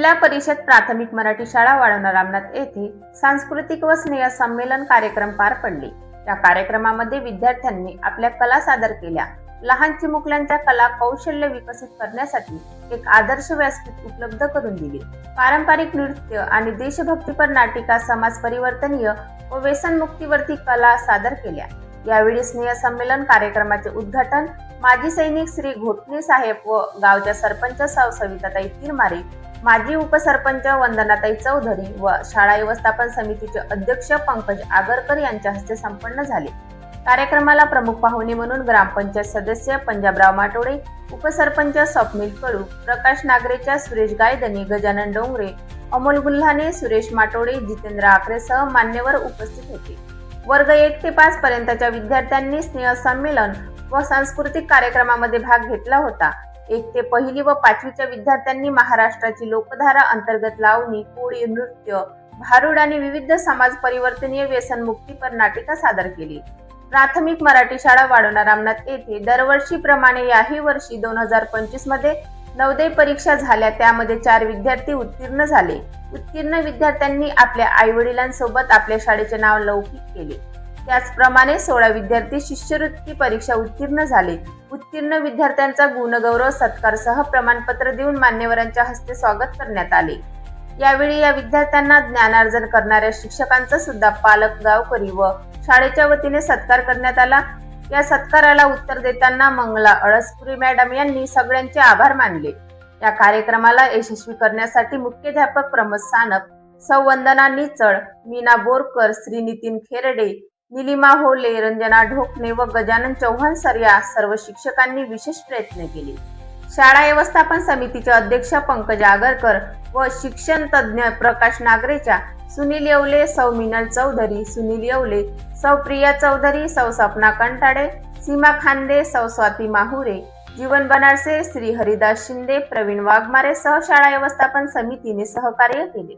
जिल्हा परिषद प्राथमिक मराठी शाळा वाळवणा रामनाथ येथे सांस्कृतिक व स्नेह संमेलन कार्यक्रम पार पडले. या कार्यक्रमामध्ये विद्यार्थ्यांनी आपल्या कला सादर केल्या. लहान चिमुकल्यांच्या कला कौशल्य विकसित करण्यासाठी एक आदर्श व्यासपीठ उपलब्ध करून दिले. पारंपरिक नृत्य आणि देशभक्तीपर नाटिका समाज परिवर्तनीय व व्यसनमुक्तीवरती कला सादर केल्या. यावेळी स्नेह संमेलन कार्यक्रमाचे उद्घाटन माजी सैनिक श्री घोटणे साहेब व गावच्या सरपंच सविताताई तिरमारे माजी उपसरपंच वंदनाताई चौधरी व शाळा व्यवस्थापन समितीचे अध्यक्ष पंकज आगरकर यांच्या हस्ते संपन्न झाले. कार्यक्रमाला प्रमुख पाहुणे म्हणून ग्रामपंचायत सदस्य पंजाबराव माटोडे उपसरपंच स्वप्नील कडू प्रकाश नागरेच्या सुरेश गायदनी गजानन डोंगरे अमोल गुल्हाने सुरेश माटोडे जितेंद्र आकरेसह मान्यवर उपस्थित होते. वर्ग एक ते पाच पर्यंतच्या विद्यार्थ्यांनी स्नेह संमेलन व सांस्कृतिक कार्यक्रमामध्ये भाग घेतला होता. एक ते पहिली व पाचवीच्या विद्यार्थ्यांनी महाराष्ट्राची लोकधारा अंतर्गत लावणी कोळी नृत्य भारुड आणि विविध समाज परिवर्तनीय व्यसनमुक्तीपर नाटिका सादर केली. प्राथमिक मराठी शाळा वाढवणार रामनाथ येथे दरवर्षीप्रमाणे याही वर्षी दोन हजार पंचवीसमध्ये नवदय परीक्षा झाल्या. त्यामध्ये चार विद्यार्थी उत्तीर्ण झाले. उत्तीर्ण विद्यार्थ्यांनी आपल्या आई वडिलांसोबत आपल्या शाळेचे नाव लौकिक केले. त्याचप्रमाणे सोळा विद्यार्थी शिष्यवृत्ती परीक्षा उत्तीर्ण झाले. उत्तीर्ण विद्यार्थ्यांचा गुणगौरव सत्कारसह प्रमाणपत्र देऊन मान्यवरांच्या हस्ते स्वागत करण्यात आले. यावेळी या विद्यार्थ्यांना ज्ञानार्जन करणाऱ्या शिक्षकांचा सुद्धा पालक गावकरी व शाळेच्या वतीने सत्कार करण्यात आला. या सत्काराला उत्तर देताना मंगला अळसपुरी मॅडम यांनी सगळ्यांचे आभार मानले. या कार्यक्रमाला यशस्वी करण्यासाठी मुख्याध्यापक प्रमोद सानप सौ वंदना निचळ मीना बोरकर श्री नितीन खेरडे निलिमा होले रंजना ढोकणे व गजानन चव्हाण सर या सर्व शिक्षकांनी विशेष प्रयत्न केले. शाळा व्यवस्थापन समितीचे अध्यक्ष पंकज आगरकर व शिक्षण तज्ज्ञ प्रकाश नागरेच्या सुनील येवले सौ मिनल चौधरी सुनील येवले सौ प्रिया चौधरी सौ सपना कंटाडे सीमा खांदे सौ स्वाती माहुरे जीवन बनारसे श्री हरिदास शिंदे प्रवीण वाघमारे सह शाळा व्यवस्थापन समितीने सहकार्य केले.